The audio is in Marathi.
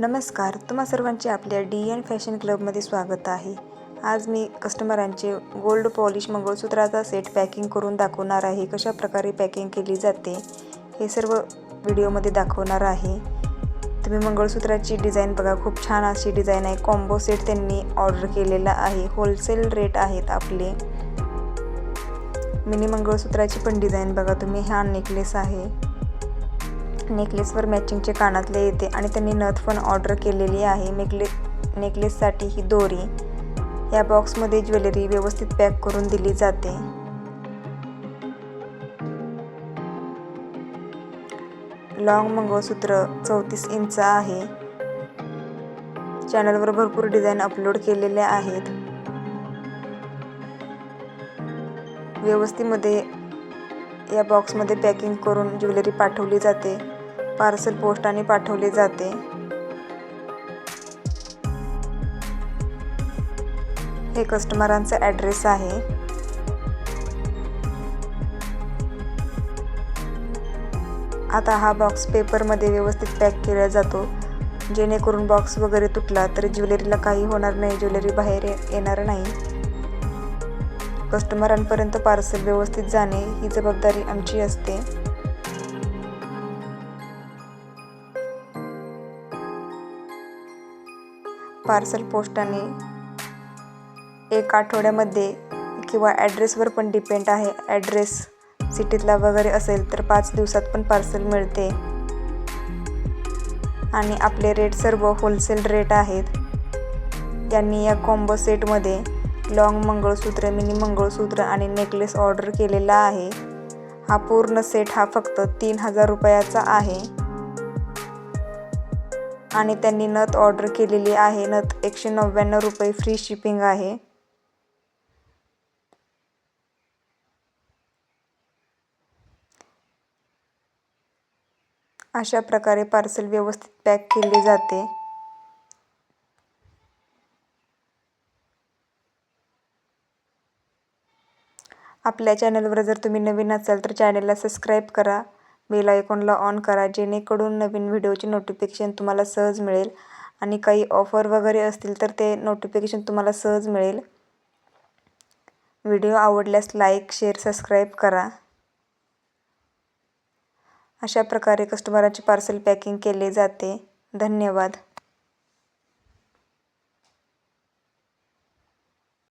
नमस्कार तुम्हा सर्वांचे आपल्या डी एन फॅशन क्लबमध्ये स्वागत आहे. आज मी कस्टमरांचे गोल्ड पॉलिश मंगळसूत्राचा सेट पॅकिंग करून दाखवणार आहे. कशा प्रकारे पॅकिंग केली जाते हे सर्व व्हिडिओमध्ये दाखवणार आहे. तुम्ही मंगळसूत्राची डिझाईन बघा. खूप छान अशी डिझाईन आहे. कॉम्बो सेट त्यांनी ऑर्डर केलेला आहे. होलसेल रेट आहेत आपले. मिनी मंगळसूत्राची पण डिझाईन बघा तुम्ही. हा नेकलेस आहे. नेकलेसवर मॅचिंगचे कानातले येते आणि त्यांनी नथ पण ऑर्डर केलेली आहे. नेकले नेकलेससाठी ही दोरी या बॉक्समध्ये ज्वेलरी व्यवस्थित पॅक करून दिली जाते. लॉंग मंगळसूत्र चौतीस इंच आहे. चॅनलवर भरपूर डिझाईन अपलोड केलेल्या आहेत. व्यवस्थेमध्ये या बॉक्समध्ये पॅकिंग करून ज्वेलरी पाठवली जाते. पार्सल पोस्टाने पाठवले जाते. हे कस्टमरांचा ॲड्रेस आहे. आता हा बॉक्स पेपरमध्ये व्यवस्थित पॅक केला जातो. जेणेकरून बॉक्स वगैरे तुटला तर ज्वेलरीला काही होणार नाही ज्वेलरी बाहेर येणार नाही. कस्टमरांपर्यंत पार्सल व्यवस्थित जाणे ही जबाबदारी आमची असते. पार्सल पोस्टाने एक आठवड्यामध्ये किंवा ॲड्रेसवर पण डिपेंड आहे. ॲड्रेस सिटीतला वगैरे असेल तर पाच दिवसात पण पार्सल मिळते. आणि आपले रेट सर्व होलसेल रेट आहेत. त्यांनी या कॉम्बो सेटमध्ये लॉंग मंगळसूत्र मिनी मंगळसूत्र आणि नेकलेस ऑर्डर केलेला आहे. हा पूर्ण सेट हा फक्त तीन हजार रुपयाचा आहे. आणि त्यांनी नथ ऑर्डर केलेली आहे. नथ एकशे नव्याण्णव रुपये फ्री शिपिंग आहे. अशा प्रकारे पार्सल व्यवस्थित पॅक केले जाते. आपल्या चॅनलवर जर तुम्ही नवीन असाल तर चॅनलला सबस्क्राईब करा. बेल आयकॉनला ऑन करा जेणेकरून नवीन व्हिडिओचे नोटिफिकेशन तुम्हाला सहज मिळेल. आणि काही ऑफर वगैरे असतील तर ते नोटिफिकेशन तुम्हाला सहज मिळेल. व्हिडिओ आवडल्यास लाईक शेअर सबस्क्राईब करा. अशा प्रकारे कस्टमरांचे पार्सल पॅकिंग केले जाते. धन्यवाद.